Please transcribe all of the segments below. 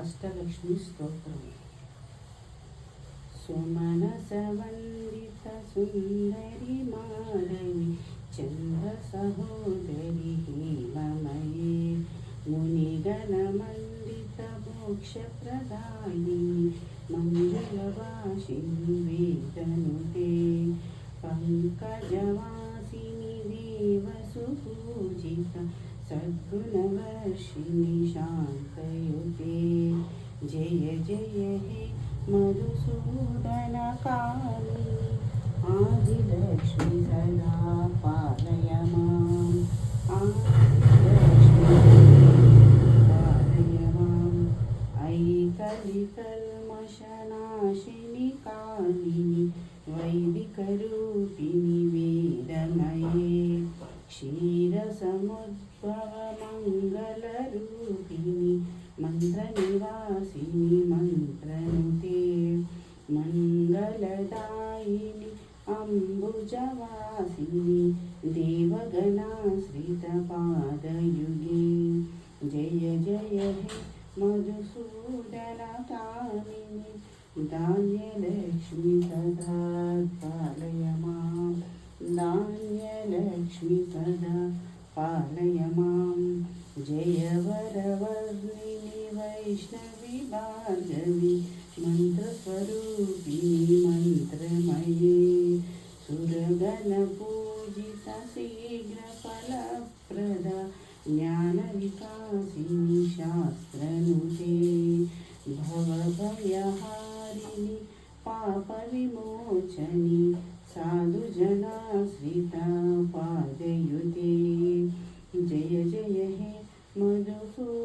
అష్టలక్ష్మి స్తోత్రం సుమన సవందిత సుందరి మాధవి చంద్ర సహోదరి హేమమయే. మోక్ష మోక్షప్రదాయిని మంజులవాసిని వేదనుతే పంకజవాసిని దేవసు పూజిత सद्गुणवर्षिणि शान्तयुते जय जय हे मधुसूदनकाली। आदिलक्ष्मि सदा पालय मा। मङ्गलदायिनि अम्बुजवासिनि, देवगणाश्रितपादयुगे। जय जय हे मधुसूदनकामिनि, धान्यलक्ष्मि सदा पालय माँ धान्यलक्ष्मि सदा पालय माँ जय वरवर्णिनि, वैष्णवि, भार्गवि मन्त्रस्वरूपिणि मन्त्रमये सुरगणपूजिता शीघ्रफलप्रदा ज्ञानविकासिनि शास्त्रनुते भवभयहारिणि पापविमोचनि साधुजनाश्रिता पादयुते जय जय हे मधुसूदनकामिनि।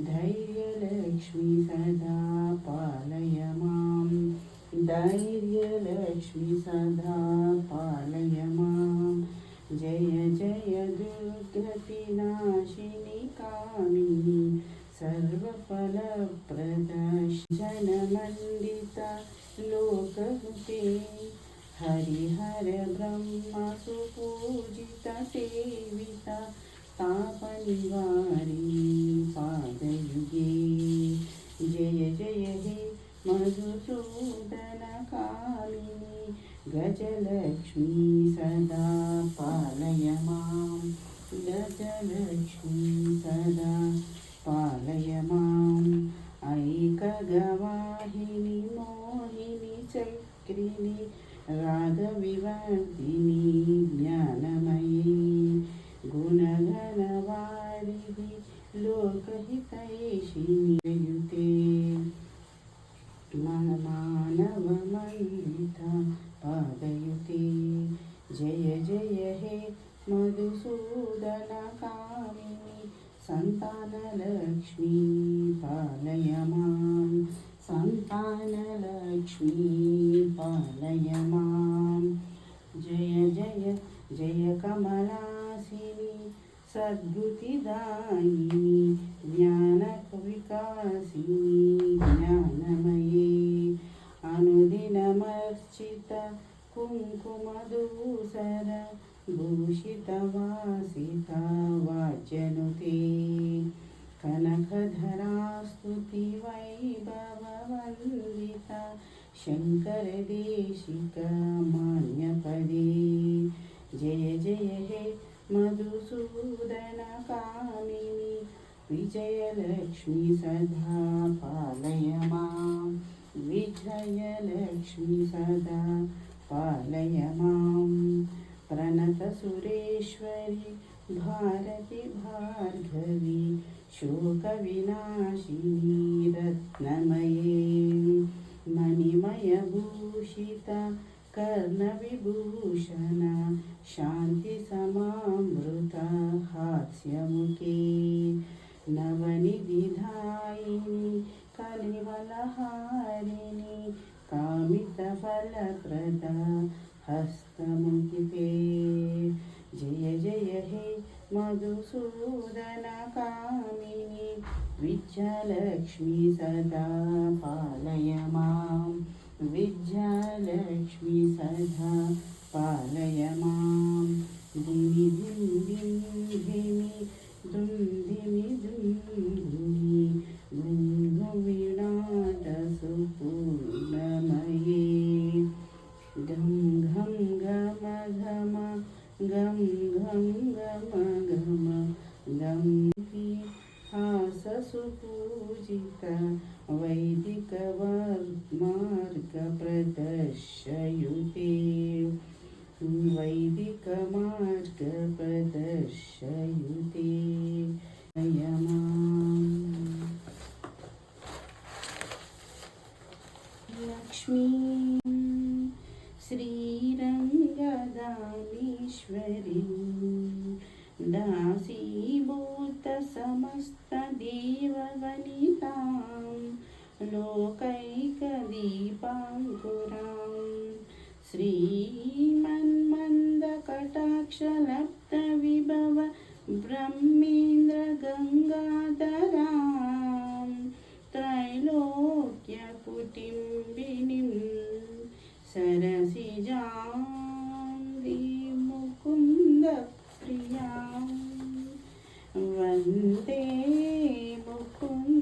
धैर्यलक्ष्मी सदा पालय माँ। धैर्यलक्ष्मी सदा पालय माँ। जय जय दुर्गतिनाशिनि कामिनि। सर्वफलप्रदर्शनमण्डिता लोकहुते हरिहर ब्रह्मसुपूजिता सेविता। तापनिवारिणी జయ జయ హే మధుసూదన కామిని గజలక్ష్మీ సదా పాలయ మాం. గజలక్ష్మీ సదా పాలయ మాం. ఐకగవాహిని మోహిని చక్రిని రాగవివర్ధిని జ్ఞా सद्गुतिदायिनि ज्ञानविकासिनि ज्ञानमये अनुदिनमर्चित कुङ्कुमदूसर भूषितवासिता वाच्यनुते कनकधरास्तुति वैभववन्दिता शङ्करदेशिका मान्यपदे जय जय हे मधुसूदनकामिनि विजयलक्ष्मी सदा पालय माँ सदा पालय माम् प्रणतसुरेश्वरि भारति भार्गवी शोकविनाशिनी रत्नमये। मणिमयभूषिता कर्णविभूषण शान्तिसमामृता सदा पालय माँ विद्यालक्ष्मि सदा पालय माँ दिमि दिं दिं धिमि दुम दिमि दुं गुणि गुङ्गुविणाटसुपूर्णमये गं घं गम घम गम घं गम घम गं ससुपूजित वैदिकमार्गप्रदर्शयुते वैदिकमार्गप्रदर्शयुते लक्ष्मी श्रीरङ्गदानीश्वरी दासी श्रीमन्मन्दकटाक्षलब्धविभव ब्रह्मेन्द्रगङ्गाधरां त्रैलोक्यकुटिम्बिनीं सरसिजां मुकुन्दप्रियां वन्दे मुकुन्दप्रियाम्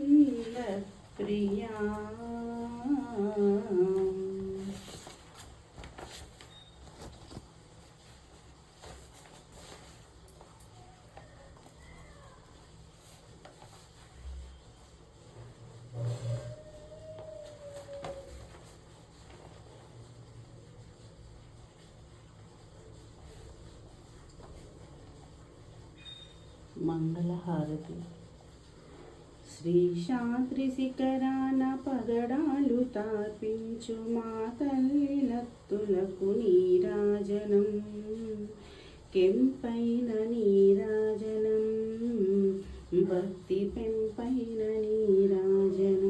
మంగళహారతి. శ్రీశాద్రి శిఖరాన పగడాలు తాపించు మా తల్లి నత్తులకు నీరాజనం. కెంపైన నీరాజనం భక్తి పెంపైన నీరాజనం.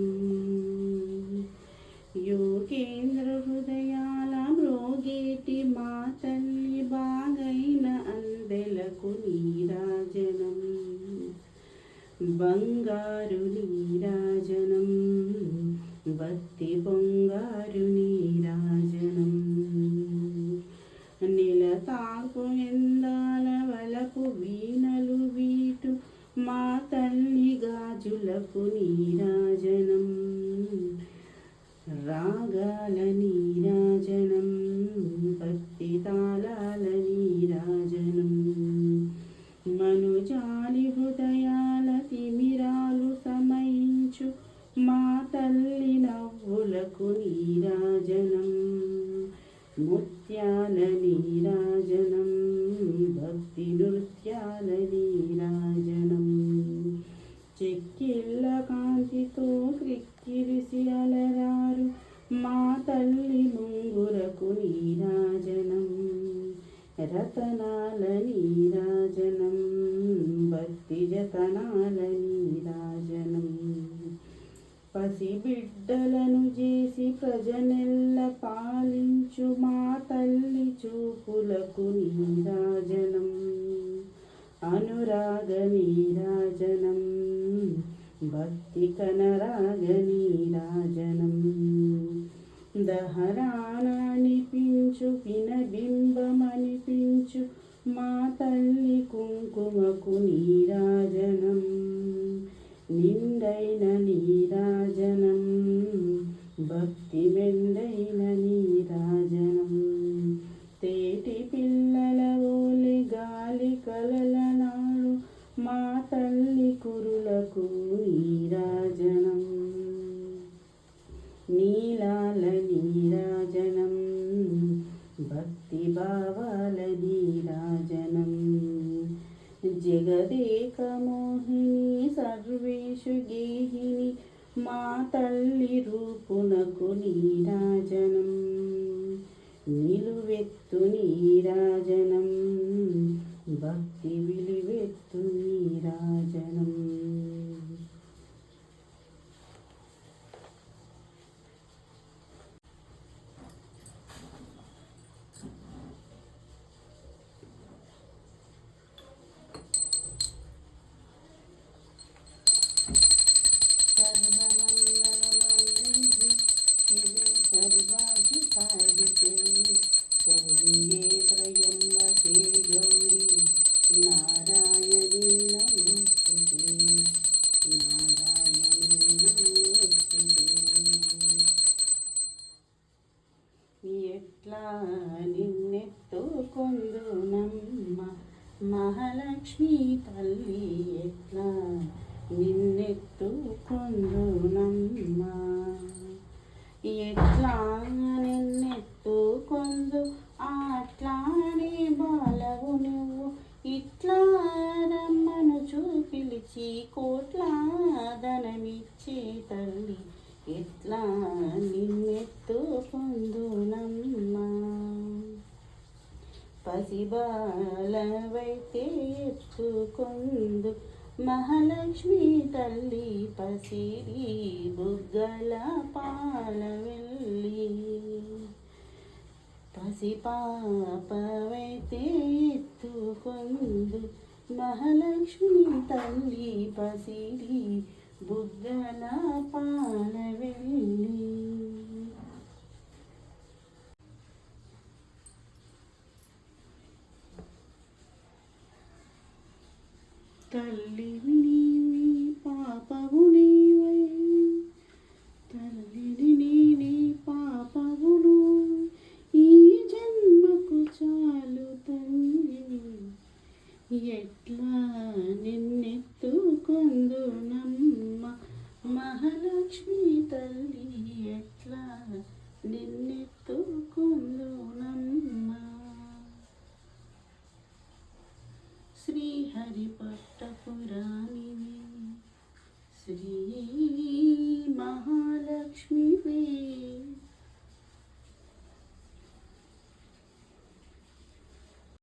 మా తల్లి నవ్వులకు నీరాజనం ముత్యాల నీరాజనం భక్తి నృత్యాల నీరాజనం. చెక్కిళ్ళ కాంతితో క్రిక్కిరిసి అలరారు మా తల్లి ముంగురకు నీరాజనం రతనాల నీరాజనం భక్తి జతనాల నీరాజనం. పసిబిడ్డలను చేసి ప్రజనెల్ల పాలించు మా తల్లి చూపులకు నీరాజనం. అనురాగ నీరాజనం. భక్తి కనరాగ నీరాజనం. దహరాననిపించు వినబింబమనిపించు మా తల్లి కుంకుమకు నీరాజనం. నిండైన నీరాజనం భక్తి మెండైన నీ తల్లి రూపునకు నీరాజనం నిలువెత్తు నీరాజనం భక్తి విలువెత్తు నీరాజనం నిన్నెత్తుకొందునమ్మ. మహాలక్ష్మి తల్లి ఎట్లా నిన్నెత్తుకొందునమ్మ. ఎట్లా నిన్నెత్తుకొందు అట్లానే బా పసిడి బుగ్గల పాల వెళ్ళి పసిపాపవైతే ఎత్తుకొందు మహాలక్ష్మి తల్లి పసిరి బుగ్గల పాల వెళ్ళి. తల్లి నీవి పాపవు లక్ష్మీ తల్లి ఎట్లా నిన్నెత్తుకుందు నమ్మ శ్రీహరిపట్టపురాణివి శ్రీ మహాలక్ష్మివే.